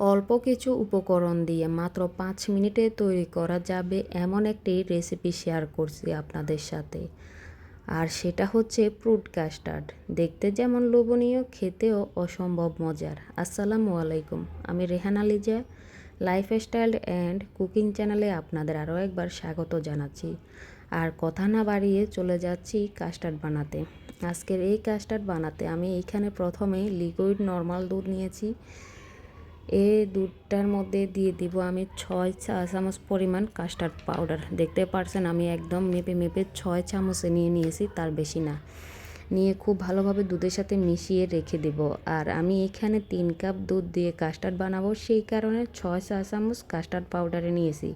অল্প কিছু উপকরণ দিয়ে মাত্র পাঁচ মিনিটে তৈরি করা যাবে এমন একটি রেসিপি শেয়ার করছি আপনাদের সাথে। আর সেটা হচ্ছে ফ্রুট কাস্টার্ড। দেখতে যেমন লোভনীয়, খেতেও অসম্ভব মজার। আসসালামু আলাইকুম। আমি Rehana Liza lifestyle and cooking চ্যানেলে আপনাদের আরও একবার স্বাগত জানাচ্ছি। আর কথা না বাড়িয়ে চলে যাচ্ছি কাস্টার্ড বানাতে। আজকের এই কাস্টার্ড বানাতে আমি এইখানে প্রথমে লিকুইড নর্মাল দুধ নিয়েছি। এই দুধটার মধ্যে দিয়ে দিব আমি ছয় চা চামচ পরিমাণ কাস্টার্ড পাউডার দেখতে পারছেন, আমি একদম মেপে মেপে ছয় চামচে নিয়ে নিয়েছি, তার বেশি না। নিয়ে খুব ভালোভাবে দুধের সাথে মিশিয়ে রেখে দেব। আর আমি এখানে তিন কাপ দুধ দিয়ে কাস্টার্ড বানাবো, সেই কারণে ছয় চা চামচ কাস্টার্ড পাউডারে নিয়েছি।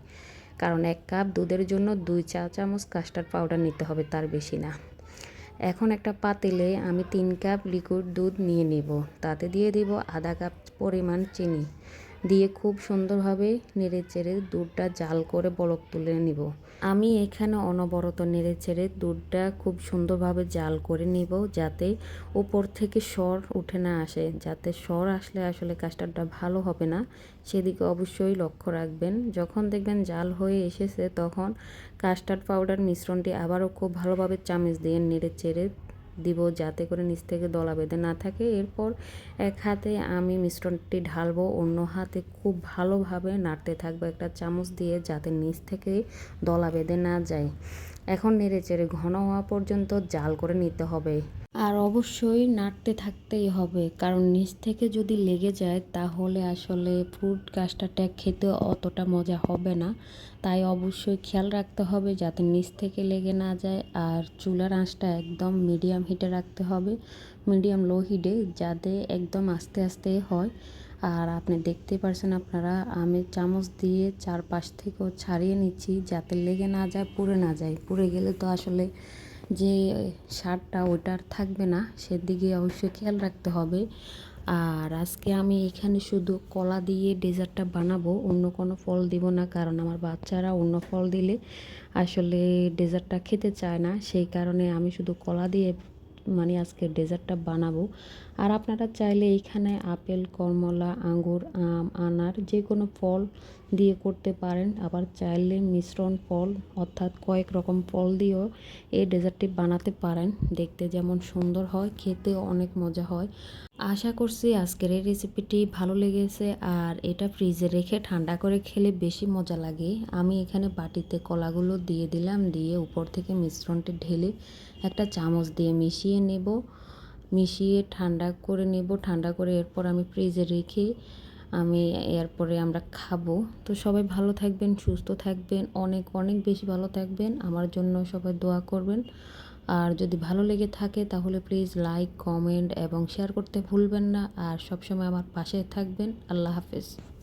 কারণ এক কাপ দুধের জন্য দুই চা চামচ কাস্টার্ড পাউডার নিতে হবে, তার বেশি না। এখন একটা পাতিলে আমি তিন কাপ লিকুইড দুধ নিয়ে নেব। তাতে দিয়ে দেব আধা কাপ পরিমাণ চিনি। দিয়ে খুব সুন্দরভাবে নেড়ে চেড়ে দুধটা জাল করে বলক তুলে নিব। আমি এখানে অনবরত নেড়ে চেড়ে দুধটা খুব সুন্দরভাবে জাল করে নিব যাতে উপর থেকে সর উঠে না আসে। যাতে সর আসলে আসলে কাস্টারটা ভালো হবে না, সেদিকে অবশ্যই লক্ষ্য রাখবেন। যখন দেখবেন জাল হয়ে এসেছে, তখন কাস্টার্ড পাউডার মিশ্রণটি আবারও খুব ভালোভাবে চামচ দিয়ে নেড়ে চেড়ে দিব যাতে করে নিচ থেকে দলা বেঁধে না থাকে। এরপর এক হাতে আমি মিশ্রণটি ঢালবো, অন্য হাতে খুব ভালোভাবে নাড়তে থাকব একটা চামচ দিয়ে যাতে নিচ থেকে দলা বেঁধে না যায়। এখন নেড়ে চেড়ে ঘন হওয়া পর্যন্ত জাল করে নিতে হবে। আর অবশ্যই নাড়তে থাকতেই হবে। কারণ নিচ থেকে যদি লেগে যায়, তাহলে আসলে ফ্রুট কাস্টারটা খেতে অতটা মজা হবে না। তাই অবশ্যই খেয়াল রাখতে হবে যাতে নিচ থেকে লেগে না যায়। আর চুলার আঁচটা একদম মিডিয়াম হিটে রাখতে হবে, মিডিয়াম লো হিটে, যাতে একদম আস্তে আস্তে হয়। আর আপনি দেখতে পারছেন আপনারা, আমি চামচ দিয়ে চারপাশ থেকেও ছাড়িয়ে নিচ্ছি যাতে লেগে না যায়, পুড়ে না যায়। পুড়ে গেলে তো আসলে যে সারটা ওইটার থাকবে না, সেদিকে অবশ্যই খেয়াল রাখতে হবে। আর আজকে আমি এখানে শুধু কলা দিয়ে ডেজার্টটা বানাবো, অন্য কোনো ফল দিব না, কারণ আমার বাচ্চারা অন্য ফল দিলে আসলে ডেজার্টটা খেতে চায় না। সেই কারণে আমি শুধু কলা দিয়ে মানে আজকে ডেজার্টটা বানাবো। আর আপনারা চাইলে এখানে আপেল, কমলা, আঙ্গুর, আম, আনার যে কোনো ফল দিয়ে করতে পারেন। আবার চাইলে মিশ্রণ ফল অর্থাৎ কয়েক রকম ফল দিয়েও এই ডেজার্টটি বানাতে পারেন। দেখতে যেমন সুন্দর হয়, খেতেও অনেক মজা হয়। আশা করছি আজকের এই রেসিপিটি ভালো লেগেছে আর এটা ফ্রিজে রেখে ঠান্ডা করে খেলে বেশি মজা লাগে। আমি এখানে বাটিতে কলাগুলো দিয়ে দিলাম, দিয়ে উপর থেকে মিশ্রণটি ঢেলে একটা চামচ দিয়ে মিশিয়ে নেব। মিশিয়ে ঠান্ডা করে নেব। ঠান্ডা করে এরপর আমি ফ্রিজে রেখে আমি এরপরে আমরা খাব। তো সবাই ভালো থাকবেন, সুস্থ থাকবেন, অনেক অনেক বেশি ভালো থাকবেন। আমার জন্য সবাই দোয়া করবেন। আর যদি ভালো লেগে থাকে তাহলে প্লিজ লাইক, কমেন্ট এবং শেয়ার করতে ভুলবেন না। আর সবসময় আমার পাশে থাকবেন। আল্লাহ হাফেজ।